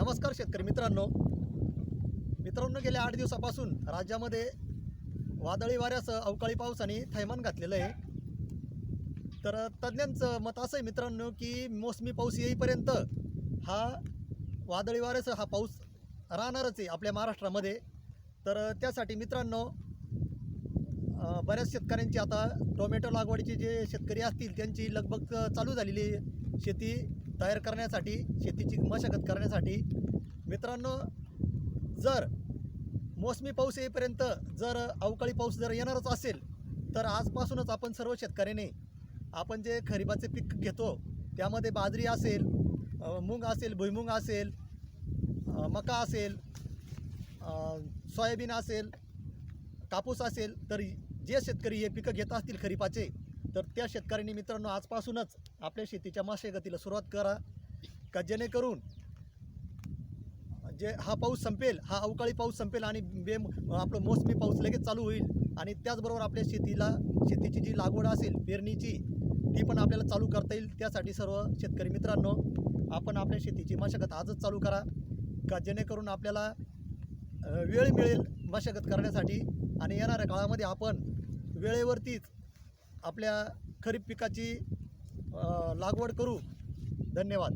नमस्कार शेतकरी मित्रांनो. मित्रांनो गेल्या आठ दिवसापासून राज्यामध्ये वादळी वाऱ्यासह अवकाळी पावसाने थैमान घातलेलं आहे. तर तज्ज्ञांचं मत असं आहे मित्रांनो की मोसमी पाऊस येईपर्यंत हा वादळी वाऱ्यासह हा पाऊस राहणारच आहे आपल्या महाराष्ट्रामध्ये. तर त्यासाठी मित्रांनो बऱ्याच शेतकऱ्यांची आता टोमॅटो लागवडीचे जे शेतकरी असतील त्यांची लगभग चालू झालेली आहे. शेती तयार करण्यासाठी शेतीची मशागत करण्यासाठी. मित्रांनो जर मोसमी पाऊस येईपर्यंत जर अवकाळी पाऊस जर येणारच असेल तर आजपासूनच आपण सर्व शेतकऱ्याने आपण जे खरीपाचे पीक घेतो त्यामध्ये बाजरी असेल मूग असेल भुईमुंग असेल मका असेल सोयाबीन असेल कापूस असेल तर जे शेतकरी हे पिकं घेत असतील खरीपाचे तर त्या शेतकऱ्यांनी मित्रांनो आजपासूनच आपल्या शेतीच्या मशागतीला सुरुवात करा का जेणेकरून जे हा पाऊस संपेल हा अवकाळी पाऊस संपेल आणि बे आपलं मोसमी पाऊस लगेच चालू होईल आणि त्याचबरोबर आपल्या शेतीला शेतीची जी लागवड असेल पेरणीची ती पण आपल्याला चालू करता येईल. त्यासाठी सर्व शेतकरी मित्रांनो आपण आपल्या शेतीची मशागत आजच चालू करा का जेणेकरून आपल्याला वेळ मिळेल मशागत करण्यासाठी आणि येणाऱ्या काळामध्ये आपण वेळेवरतीच आपल्या खरीप पिकाची लागवड करू. धन्यवाद.